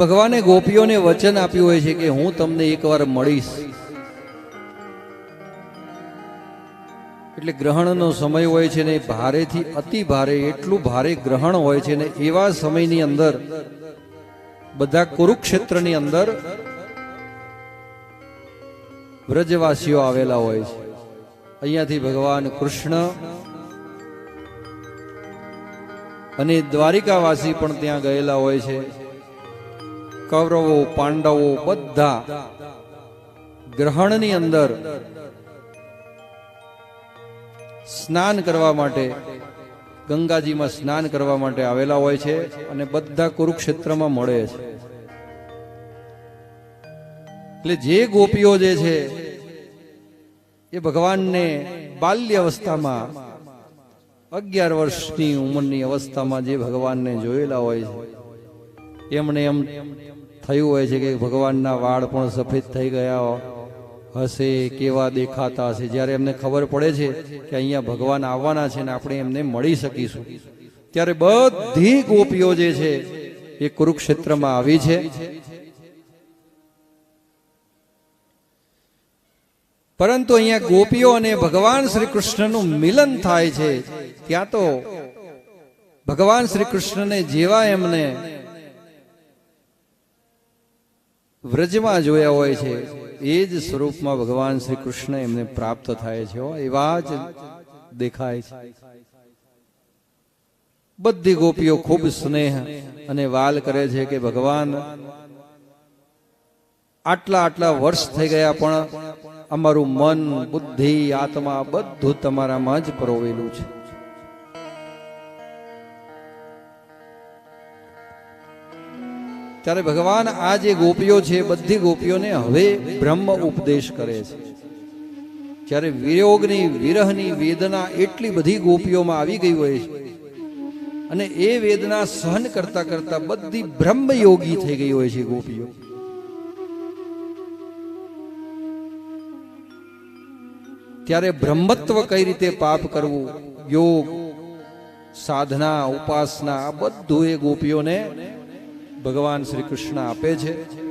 ભગવાને ગોપીઓને વચન આપ્યું હોય છે કે હું તમને એકવાર મળીશ. એટલે ગ્રહણનો સમય હોય છે ને ભારેથી અતિ ભારે, એટલું ભારે ગ્રહણ હોય છે ને એવા સમયની અંદર, બધા કુરુક્ષેત્રની અંદર વ્રજવાસીઓ આવેલા હોય છે. અહીંયાથી ભગવાન કૃષ્ણ અને દ્વારિકાવાસી પણ ત્યાં ગયેલા હોય છે. કૌરવો, પાંડવો બધા ગ્રહણની અંદર સ્નાન કરવા માટે, ગંગાજીમાં સ્નાન કરવા માટે આવેલા હોય છે અને બધા કુરુક્ષેત્રમાં મળે છે. એટલે જે ગોપીઓ જે છે, એ ભગવાનને બાલ્ય અવસ્થામાં, અગિયાર વર્ષની ઉંમરની અવસ્થામાં જે ભગવાનને જોયેલા હોય છે, એમણે એમ થયું હોય છે કે ભગવાનના વાળ પણ સફેદ થઈ ગયા હશે, કેવા દેખાતા હશે. જ્યારે એમને ખબર પડે છે કે અહીંયા ભગવાન આવવાના છે ને આપણે એમને મળી શકીશું. ત્યારે બધી ગોપીઓ જે છે એ કુરુક્ષેત્રમાં આવી છે. પરંતુ અહીંયા ગોપીઓ અને ભગવાન શ્રી કૃષ્ણનું મિલન થાય છે. ત્યાં તો ભગવાન શ્રી કૃષ્ણને જેવા એમને વ્રજમાં જોયા હોય છે, એ જ સ્વરૂપમાં ભગવાન શ્રી કૃષ્ણ એમને પ્રાપ્ત થાય છે એવા જ દેખાય છે. બધી ગોપીઓ ખૂબ સ્નેહ અને વાલ કરે છે કે ભગવાન, આટલા આટલા વર્ષ થઈ ગયા પણ અમારું મન, બુદ્ધિ, આત્મા બધું તમારામાં જ પરોવેલું છે. ત્યારે ભગવાન આ જે ગોપીઓ છે, બધી ગોપીઓને હવે બ્રહ્મ ઉપદેશ કરે છે. જ્યારે વિયોગની, વિરહની વેદના એટલી બધી ગોપીઓમાં આવી ગઈ હોય છે અને એ વેદના સહન કરતા કરતા બધી બ્રહ્મ યોગી થઈ ગઈ હોય છે ગોપીઓ. ત્યારે બ્રહ્મત્વ કઈ રીતે પાપ કરવું, યોગ, સાધના, ઉપાસના, આ બધું એ ગોપીઓને ભગવાન શ્રી કૃષ્ણ આપે છે.